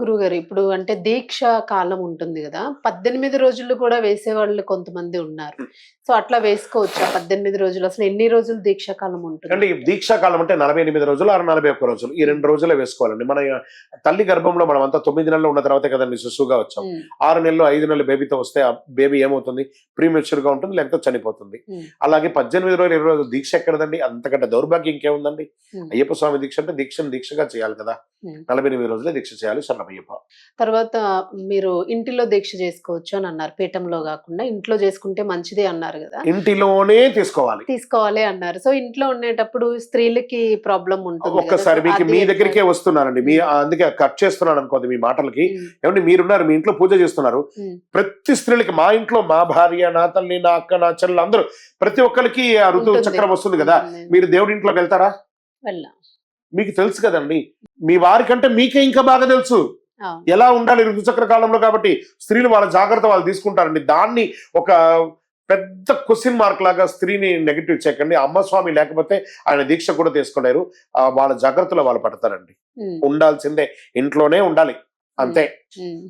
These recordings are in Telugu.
గురుగారు ఇప్పుడు అంటే దీక్ష కాలం ఉంటుంది కదా పద్దెనిమిది రోజులు కూడా వేసేవాళ్ళు కొంతమంది ఉన్నారు. సో అట్లా వేసుకోవచ్చు పద్దెనిమిది రోజులు? అసలు ఎన్ని రోజులు దీక్ష కాలం అంటే ఉంటుంది ఈ దీక్షాకాలం అంటే నలభై ఎనిమిది రోజులు ఆరు నలభై ఒక్క రోజులు. ఈ రెండు రోజులే వేసుకోవాలండి. మన తల్లి గర్భంలో మనం అంతా తొమ్మిది నెలలు ఉన్న తర్వాతే కదండి శిశువుగా వచ్చాం. ఆరు నెలలు ఐదు నెలలు బేబీతో వస్తే ఆ బేబీ ఏమవుతుంది? ప్రీమెచ్యూర్గా ఉంటుంది లేకపోతే చనిపోతుంది. అలాగే పద్దెనిమిది రోజులు ఇరవై రోజులు దీక్ష ఎక్కడదండి? అంతకంటే దౌర్భాగ్యం ఇంకేముందండి. అయ్యప్ప స్వామి దీక్ష అంటే దీక్షను దీక్షగా చేయాలి కదా. నలభై ఎనిమిది రోజులే దీక్ష చేయాలి శరణమయ్యప్ప తర్వాత మీరు ఇంటిలో దీక్ష చేసుకోవచ్చు అని అన్నారు. పీఠంలో కాకుండా ఇంట్లో చేసుకుంటే మంచిదే అన్నారు కదా. ఇంటిలోనే తీసుకోవాలి. తీసుకోవాలి అన్నారు. సో ఇంట్లో ఉండేటప్పుడు స్త్రీలకి ప్రాబ్లం ఉంటుంది. ఒక్కసారి మీకు మీ? దగ్గరికే వస్తున్నానండి. మీ అందుకే కట్ చేస్తున్నాను అనుకోండి మీ మాటలకి. ఏమంటే మీరున్నారు మీ ఇంట్లో పూజ చేస్తున్నారు. ప్రతి స్త్రీలకి మా ఇంట్లో మా భార్య నా తల్లి నా అక్క నా చెల్లెలు అందరూ ప్రతి ఒక్కరికి ఆ ఋతు ఉంటుంది. చక్రం వస్తుంది కదా. మీరు దేవుడి ఇంట్లోకి వెళ్తారా? వెళ్ళాం. మీకు తెలుసు కదండి. మీ వారికంటే మీకే ఇంకా బాగా తెలుసు. ఎలా ఉండాలి ఋతుచక్ర కాలంలో కాబట్టి స్త్రీలు వాళ్ళ జాగ్రత్త వాళ్ళు తీసుకుంటారండి. దాన్ని ఒక పెద్ద క్వశ్చన్ మార్క్ లాగా స్త్రీని నెగిటివ్ చేయకండి. అమ్మ స్వామి లేకపోతే ఆయన దీక్ష కూడా తీసుకోలేరు వాళ్ళ జాగ్రత్తలో వాళ్ళు పడతారండి. ఉండాల్సిందే. ఇంట్లోనే ఉండాలి. అంతే.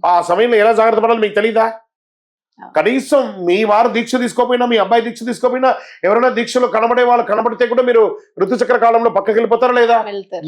ఆ సమయంలో ఎలా జాగ్రత్త పడాలి మీకు తెలీదా. కనీసం మీ వారు దీక్ష తీసుకోపోయినా మీ అబ్బాయి దీక్ష తీసుకోపోయినా ఎవరైనా దీక్షలో కనబడే వాళ్ళు కనబడితే కూడా మీరు ఋతుచక్ర కాలంలో పక్కకి వెళ్ళిపోతారా లేదా?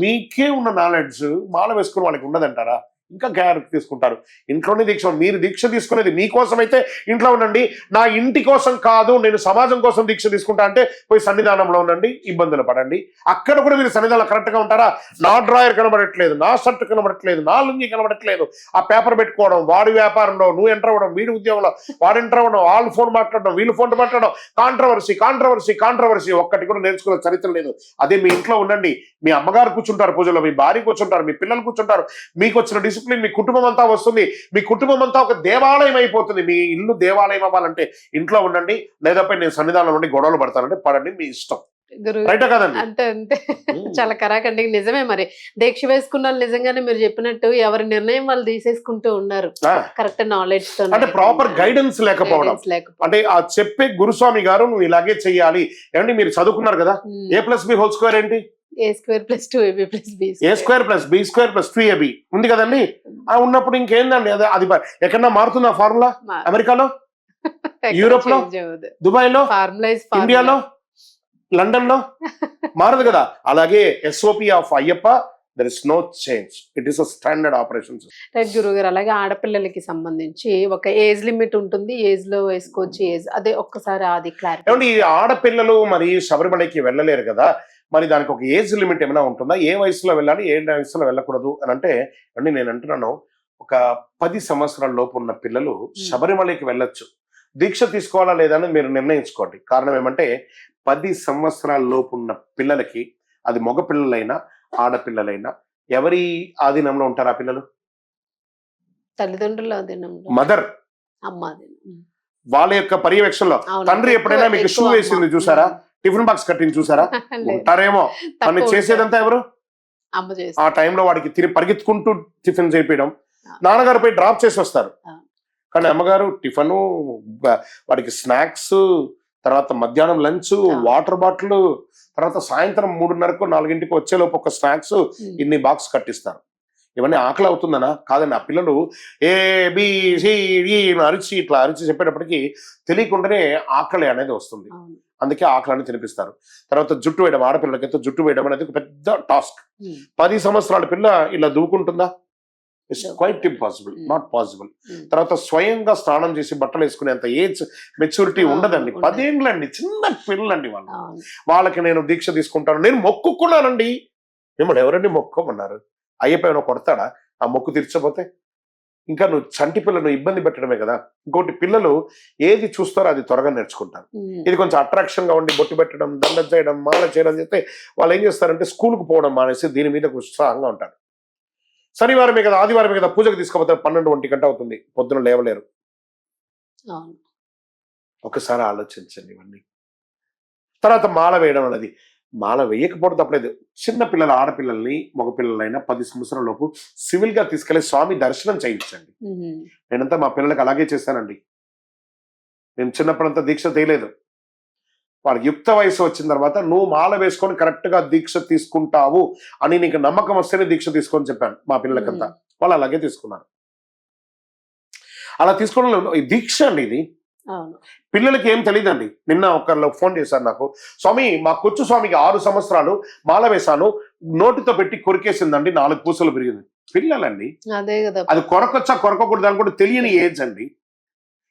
మీకే ఉన్న నాలెడ్జ్ మాల వేసుకుని వాళ్ళకి ఉండదంటారా ఇంకా కేర్ తీసుకుంటారు. ఇంట్లోనే దీక్ష మీరు దీక్ష తీసుకునేది మీకోసం అయితే ఇంట్లో ఉండండి. నా ఇంటి కోసం కాదు నేను సమాజం కోసం దీక్ష తీసుకుంటా అంటే పోయి సన్నిధానంలో ఉండండి ఇబ్బందులు పడండి. అక్కడ కూడా మీరు సన్నిధానం కరెక్ట్గా ఉంటారా? నా డ్రాయర్ కనబడట్లేదు నా షర్ట్ కనబడట్లేదు నా లుంగి కనబడట్లేదు. ఆ పేపర్ పెట్టుకోవడం వాడి వ్యాపారంలో నువ్వు ఎంటర్ అవ్వడం వీడి ఉద్యోగంలో వాడు ఎంటర్ అవ్వడం వాళ్ళు ఫోన్ మాట్లాడడం వీళ్ళు ఫోన్ మాట్లాడడం కాంట్రవర్సీ కాంట్రవర్సీ కాంట్రవర్సీ ఒక్కటి కూడా నేర్చుకునే చరిత్ర లేదు. అదే మీ ఇంట్లో ఉండండి. మీ అమ్మగారు కూర్చుంటారు పూజలో మీ భార్య కూర్చుంటారు మీ పిల్లలు కూర్చుంటారు. మీకు వచ్చిన డిసిప్లిన్ మీ కుటుంబం అంతా వస్తుంది. మీ కుటుంబం అంతా ఒక దేవాలయం అయిపోతుంది. మీ ఇల్లు దేవాలయం అవ్వాలంటే ఇంట్లో ఉండండి లేదా నేను సన్నిధానంలో ఉండి గొడవలు పడతానంటే పడండి మీ ఇష్టం. కదండి? అంతే అంతే. ఉమ్. చాలా కరాకండి నిజమే మరి. దీక్ష వేసుకున్న నిజంగానే మీరు చెప్పినట్టు ఎవరి నిర్ణయం వాళ్ళు తీసేసుకుంటూ ఉన్నారు. కరెక్ట్ నాలెడ్జ్తో అంటే ప్రాపర్ గైడెన్స్ లేకపోవడం. అంటే ఆ చెప్పే గురుస్వామి గారు నువ్వు ఇలాగే చెయ్యాలి. ఏమండి మీరు చదువుకున్నారు కదా? ఉమ్. A plus B whole square ఏంటి? A square plus two AB plus B A square plus B square plus two AB ఉంది కదండి? ఆ ఉన్నప్పుడు ఇంకేందండి? అదే అది ఎక్కడన్నా మారుతుందా ఫార్ములా? అమెరికాలో? యూరోప్లో? దుబాయ్లో ఇండియాలో? లండన్లో మారదు కదా? అలాగే SOP of Ayyappa there is no change it is a standard operation right గురువు గారు అలాగే ఆడపిల్లలకి సంబంధించి ఒక ఏజ్ లిమిట్ ఉంటుంది. ఏజ్లో వేసుకోవచ్చు ఏజ్ అదే ఒక్కసారి అది క్లారిటీ ఈ ఆడపిల్లలు మరి శబరిమలకి వెళ్ళలేరు కదా? మరి దానికి ఒక ఏజ్ లిమిట్ ఏమైనా ఉంటుందా? ఏ వయసులో వెళ్ళాలి? ఏ వయసులో వెళ్ళకూడదు? అని అంటే అండి నేను అంటున్నాను ఒక పది సంవత్సరాల లోపు ఉన్న పిల్లలు శబరిమలకి వెళ్ళొచ్చు. దీక్ష తీసుకోవాలా లేదా అని మీరు నిర్ణయించుకోండి. కారణం ఏమంటే పది సంవత్సరాల లోపు ఉన్న పిల్లలకి అది మగ పిల్లలైనా ఆడపిల్లలైనా ఎవరి ఆధీనంలో ఉంటారు ఆ పిల్లలు? తల్లిదండ్రుల మదర్. అమ్మ. వాళ్ళ యొక్క పర్యవేక్షణలో. తండ్రి ఎప్పుడైనా మీకు షూ వేసింది. చూసారా? టిఫిన్ బాక్స్ కట్టింది చూసారా. ఉంటారేమో తక్కువ చేసేదంతా ఎవరు ఆ టైంలో వాడికి తిరిగి పరిగెత్తుకుంటూ టిఫిన్ చేయించడం ఆ. నాన్నగారు పోయి డ్రాప్ చేసి వస్తారు. కానీ అమ్మగారు టిఫను వాడికి స్నాక్స్ తర్వాత మధ్యాహ్నం లంచ్. వాటర్ బాటిల్ తర్వాత సాయంత్రం మూడున్నరకు నాలుగింటికి వచ్చేలోపు ఒక స్నాక్స్. ఇన్ని బాక్స్ కట్టిస్తారు ఇవన్నీ ఆకలి అవుతుందనా కాదండి ఆ పిల్లలు ఏ బి సి డి అని అరిచి ఇట్లా అరిచి చెప్పేటప్పటికి తెలియకుండానే ఆకలి అనేది వస్తుంది. అందుకే ఆకలిని తినిపిస్తారు తర్వాత జుట్టు వేయడం ఆడపిల్లలకైతే జుట్టు వేయడం అనేది ఒక పెద్ద టాస్క్. పది సంవత్సరాల పిల్ల ఇలా దూకుంటుందా it's quite impossible. Not possible. తర్వాత స్వయంగా స్నానం చేసి బట్టలు వేసుకునేంత ఏజ్ మెచ్యూరిటీ ఉండదండి ఉండదు. పదేండ్లండి చిన్న పిల్లలండి వాళ్ళు. వాళ్ళకి నేను దీక్ష తీసుకుంటాను నేను మొక్కుకున్నానండి మిమ్మల్ని ఎవరండి మొక్కోమన్నారు అయ్యప్ప ఏమైనా కొడతాడా? ఆ మొక్కు తీర్చకపోతే? ఇంకా నువ్వు చంటి పిల్లను ఇబ్బంది పెట్టడమే కదా. ఇంకోటి పిల్లలు ఏది చూస్తారో అది త్వరగా నేర్చుకుంటారు. ఇది కొంచెం అట్రాక్షన్గా ఉండి బొట్టు పెట్టడం దండం చేయడం మాల చేయడం చేస్తే వాళ్ళు ఏం చేస్తారంటే స్కూల్కి పోవడం మానేసి దీని మీద ఉత్సాహంగా ఉంటారు. శనివారమే కదా ఆదివారమే కదా పూజకు తీసుకుపోతారు పన్నెండు ఒంటి గంట అవుతుంది. పొద్దున లేవలేరు. ఒకసారి ఆలోచించండి ఇవన్నీ. తర్వాత మాల వేయడం అనేది. మాల వేయకపోవడం తప్పలేదు. చిన్న పిల్లల ఆడపిల్లల్ని మగపిల్లలైనా పది సంవత్సరాల లోపు సివిల్గా తీసుకెళ్ళి స్వామి దర్శనం చేయించండి. నేనంతా మా పిల్లలకి అలాగే చేశానండి. నేను చిన్నప్పుడంతా దీక్ష తీయలేదు వాళ్ళకి యుక్త వయసు వచ్చిన తర్వాత నువ్వు మాల వేసుకొని కరెక్ట్గా దీక్ష తీసుకుంటావు అని నీకు నమ్మకం వస్తేనే దీక్ష తీసుకొని చెప్పాను మా పిల్లలకంతా. వాళ్ళు అలాగే తీసుకున్నారు. అలా తీసుకోవడం ఈ దీక్ష అండి ఇది పిల్లలకి ఏం తెలియదండి నిన్న ఒకళ్ళు ఫోన్ చేశారు నాకు. స్వామి మా కొచ్చు స్వామికి ఆరు సంవత్సరాలు మాల వేశాను నోటితో పెట్టి కొరికేసిందండి నాలుగు పూసలు పెరిగింది. పిల్లలండి. అదే కదా. అది కొరకొచ్చా కొరకకూడదు అని కూడా తెలియని ఏజ్ అండి.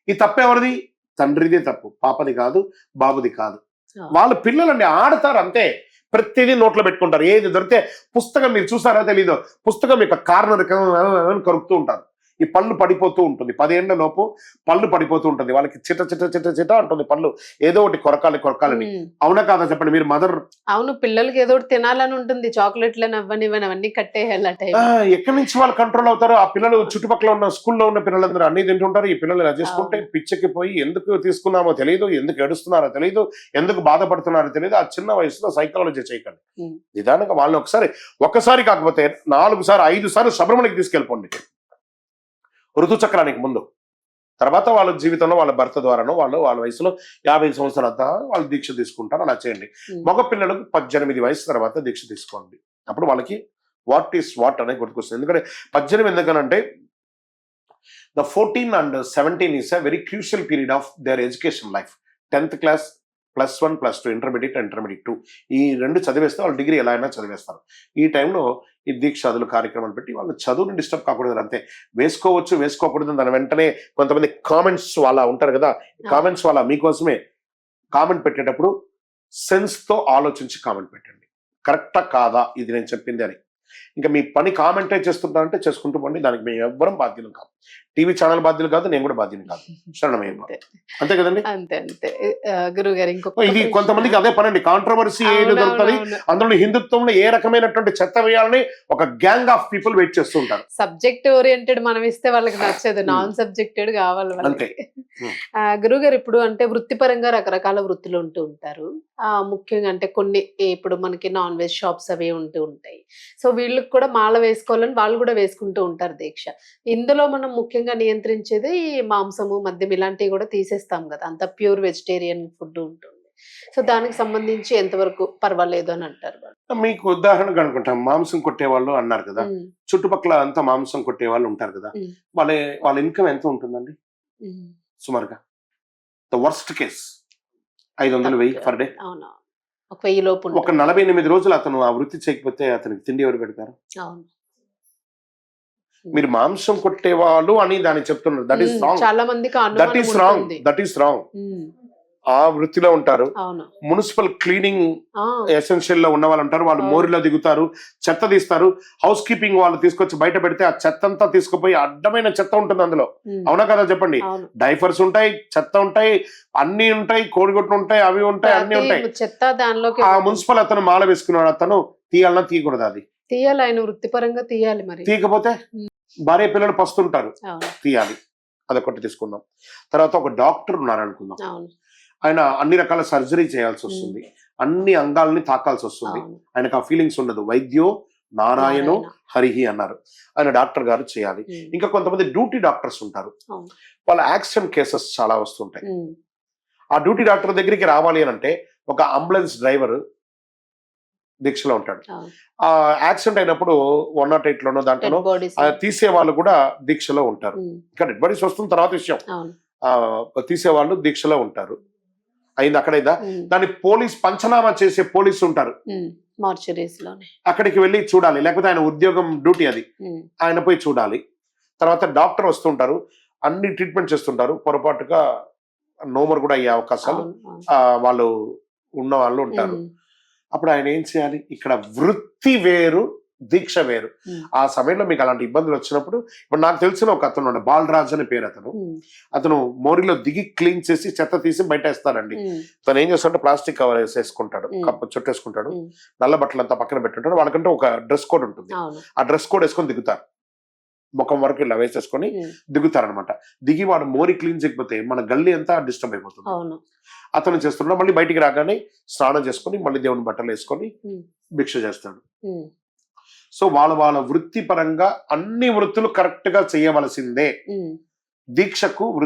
ఈ తప్పు ఎవరిది? తండ్రిదే తప్పు పాపది కాదు బాబుది కాదు. వాళ్ళ పిల్లలండి ఆడతారు అంతే. ప్రతిదీ నోట్లో పెట్టుకుంటారు. ఏది దొరికితే పుస్తకం మీరు చూసారా తెలీదు పుస్తకం యొక్క కార్నర్ కరుకుతూ ఉంటారు. ఈ పళ్ళు పడిపోతూ ఉంటుంది. పదేళ్ళ లోపు పళ్ళు పడిపోతూ ఉంటుంది. వాళ్ళకి చిట చిట చిట చిట అంటుంది పళ్ళు. ఏదో ఒకటి కొరకాలి కొరకాలని. అవునా కాదా చెప్పండి? మీరు మదర్ అవును పిల్లలకి ఏదో ఒకటి తినాలని ఉంటుంది. చాక్లెట్లను అవ్వని ఇవని అవన్నీ కట్టేయాలి ఆ టైం ఎక్కడి నుంచి వాళ్ళు కంట్రోల్ అవుతారు? ఆ పిల్లలు చుట్టుపక్కల ఉన్న స్కూల్లో ఉన్న పిల్లలందరూ అన్ని తింటుంటారు. ఈ పిల్లలు ఇలా చేసుకుంటే అవును. పిచ్చెక్కి పోయి ఎందుకు తీసుకున్నామో తెలియదు ఎందుకు ఏడుస్తున్నారో తెలియదు ఎందుకు బాధపడుతున్నారో తెలియదు ఆ చిన్న వయసులో సైకాలజీ చేయకండి. నిదానంగా వాళ్ళని ఒకసారి ఒక్కసారి కాకపోతే నాలుగు సార్లు ఐదు సార్లు శబరిమలకి తీసుకెళ్ళిపోండి. ఋతుచక్రానికి ముందు. తర్వాత వాళ్ళ జీవితంలో వాళ్ళ భర్త ద్వారానో వాళ్ళు వాళ్ళ వయసులో యాభై సంవత్సరాల వాళ్ళు దీక్ష తీసుకుంటారు అలా చేయండి. ఉమ్. మగ పిల్లలకు పద్దెనిమిది వయసు తర్వాత దీక్ష తీసుకోండి. అప్పుడు వాళ్ళకి వాట్ ఈస్ వాట్ అనేది గుర్తుకొస్తుంది. ఎందుకంటే పద్దెనిమిది ఎందుకనంటే the fourteen and seventeen is a very crucial period of their education life tenth class plus one plus two intermediate intermediate two. ఈ రెండు చదివేస్తే వాళ్ళు డిగ్రీ ఎలా అయినా చదివేస్తారు. ఈ టైంలో ఈ దీక్ష చదువులు కార్యక్రమాలు పెట్టి వాళ్ళు చదువుని డిస్టర్బ్ కాకూడదు అంతే. వేసుకోవచ్చు వేసుకోకూడదు దాని వెంటనే కొంతమంది కామెంట్స్ వాళ్ళ ఉంటారు కదా కామెంట్స్ వాళ్ళ మీకోసమే కామెంట్ పెట్టేటప్పుడు సెన్స్తో ఆలోచించి కామెంట్ పెట్టండి. కరెక్టా కాదా? ఇది నేను చెప్పింది అని. ఇంకా మీ పని కామెంటే చేస్తుంటారంటే చేసుకుంటూ పోండి. దానికి మేము ఎవ్వరం బాధ్యులం కాదు టీవీ ఛానల్ బాధ్యులు కాదు నేను కూడా బాధ్యుని కాదు. శరణమయ్య అంతే. కదండి? అంతే అంతే. గురువు గారు ఇంకొక ఇది కొంతమందికి అదే పనండి. కాంట్రవర్సీ ఏది దొరుకుతుంది అందులో హిందుత్వంలో ఏ రకమైనటువంటి చెత్త వేయాలని ఒక గ్యాంగ్ ఆఫ్ పీపుల్ వెయిట్ చేస్తూ ఉంటారు. సబ్జెక్ట్ ఓరియంటెడ్ మనం ఇస్తే వాళ్ళకి నచ్చదు. నాన్ సబ్జెక్టెడ్ కావాలి అంతే. గురువు గారు ఇప్పుడు అంటే వృత్తిపరంగా రకరకాల వృత్తులు ఉంటూ ఉంటారు. ఆ ముఖ్యంగా అంటే కొన్ని ఇప్పుడు మనకి నాన్ వెజ్ షాప్స్ అవి ఉంటూ ఉంటాయి. సో వీళ్ళకి కూడా మాల వేసుకోవాలని వాళ్ళు కూడా వేసుకుంటూ ఉంటారు దీక్ష. ఇందులో మనం ముఖ్యంగా నియంత్రించేది ఈ మాంసము మద్యం ఇలాంటివి కూడా తీసేస్తాం కదా. అంత ప్యూర్ వెజిటేరియన్ ఫుడ్ ఉంటుంది. సో దానికి సంబంధించి ఎంతవరకు పర్వాలేదు అని అంటారు. మీకు ఉదాహరణకు అనుకుంటాం మాంసం కొట్టే వాళ్ళు అన్నారు కదా. చుట్టుపక్కల అంతా మాంసం కొట్టే వాళ్ళు ఉంటారు కదా. వాళ్ళ వాళ్ళ ఇన్కమ్ ఎంత ఉంటుందండి. సుమారుగా? The worst case. ఐదు వందలు వెయ్యి పర్ డే. అవును ఒక వెయ్యి లోపు ఒక. నలభై ఎనిమిది రోజులు అతను ఆ వృత్తి చేయకపోతే అతనికి తిండి ఎవరు పెడతారు? అవును. మీరు మాంసం కొట్టేవాళ్ళు అని దాన్ని చెప్తున్నారు. దట్ ఈస్ రాంగ్ చాలా మందికి that is wrong. That is wrong ఆ వృత్తిలో ఉంటారు. మున్సిపల్ క్లీనింగ్ ఎసెన్షియల్లో ఉన్న వాళ్ళు ఉంటారు వాళ్ళు. మోరిలో దిగుతారు చెత్త తీస్తారు. హౌస్ కీపింగ్ వాళ్ళు తీసుకొచ్చి బయట పెడితే ఆ చెత్త అంతా తీసుకుపోయి అడ్డమైన చెత్త ఉంటుంది అందులో. అవునా కదా చెప్పండి? డైఫర్స్ ఉంటాయి చెత్త ఉంటాయి అన్ని ఉంటాయి కోడిగుడ్లు ఉంటాయి అవి ఉంటాయి అన్ని ఉంటాయి. ప్రతి చెత్త దానిలోకి ఆ మున్సిపల్ అతను మాల వేసుకున్నాడు. అతను తీయాలన్నా తీయకూడదు అది. తీయాలి ఆయన వృత్తిపరంగా తీయాలి మరి. తీయకపోతే. భార్య పిల్లలు పస్తుంటారు. తీయాలి. అదొకటి తీసుకుందాం. తర్వాత ఒక డాక్టర్ ఉన్నారు అనుకుందాం అవును. ఆయన అన్ని రకాల సర్జరీ చేయాల్సి వస్తుంది. అన్ని అంగాల్ని తాకాల్సి వస్తుంది. ఆయనకు ఆ ఫీలింగ్స్ ఉండదు. వైద్యో నారాయణో. హరిహి అన్నారు. ఆయన డాక్టర్ గారు చేయాలి. ఇంకా కొంతమంది డ్యూటీ డాక్టర్స్ ఉంటారు. వాళ్ళ యాక్సిడెంట్ కేసెస్ చాలా వస్తుంటాయి. ఆ డ్యూటీ డాక్టర్ దగ్గరికి రావాలి అని అంటే ఒక అంబులెన్స్ డ్రైవర్ దీక్షలో ఉంటాడు. ఆ యాక్సిడెంట్ అయినప్పుడు వన్ నాట్ ఎయిట్ లోనో దాంట్లోనో ఆ తీసే వాళ్ళు కూడా దీక్షలో ఉంటారు. ఉమ్, ఇంకా డెడ్ బాడీస్ వస్తున్న తర్వాత విషయం. తీసే వాళ్ళు దీక్షలో ఉంటారు. అయింది? అక్కడైందా? దాన్ని పోలీస్ పంచనామా చేసే పోలీసు ఉంటారు అక్కడికి వెళ్ళి చూడాలి. లేకపోతే ఆయన ఉద్యోగం డ్యూటీ అది. ఆయన పోయి చూడాలి. తర్వాత డాక్టర్ వస్తుంటారు. అన్ని ట్రీట్మెంట్ చేస్తుంటారు. పొరపాటుగా నోమర్ కూడా అయ్యే అవకాశాలు వాళ్ళు ఉన్న వాళ్ళు ఉంటారు. అప్పుడు ఆయన ఏం చేయాలి? ఇక్కడ వృత్తి వేరు దీక్ష వేరు. ఆ సమయంలో మీకు అలాంటి ఇబ్బందులు వచ్చినప్పుడు ఇప్పుడు నాకు తెలిసిన ఒక అతను బాలరాజ్ అనే పేరు అతను. అతను మోరిలో దిగి క్లీన్ చేసి చెత్త తీసి బయట వేస్తాడండి తను ఏం చేస్తాడంటే ప్లాస్టిక్ కవర్ వేసేసుకుంటాడు. కప్పు చుట్టేసుకుంటాడు నల్ల బట్టలు అంతా పక్కన పెట్టుంటాడు. వాళ్ళకంటే ఒక డ్రెస్ కోడ్ ఉంటుంది. ఆ డ్రెస్ కోడ్ వేసుకొని దిగుతారు. ముఖం వరకు ఇలా వేసేసుకొని దిగుతారనమాట. దిగి వాడు మోరి క్లీన్ చేయకపోతే మన గల్లీ అంతా డిస్టర్బ్ అయిపోతుంది. అతను చేస్తున్నాడు మళ్ళీ బయటికి రాగానే స్నానం చేసుకొని మళ్ళీ దేవుని బట్టలు వేసుకొని. భిక్ష చేస్తాడు. సో వాళ్ళ వాళ్ళ వృత్తి పరంగా అన్ని వృత్తులు కరెక్ట్గా చేయవలసిందే. దీక్షకు వృత్తి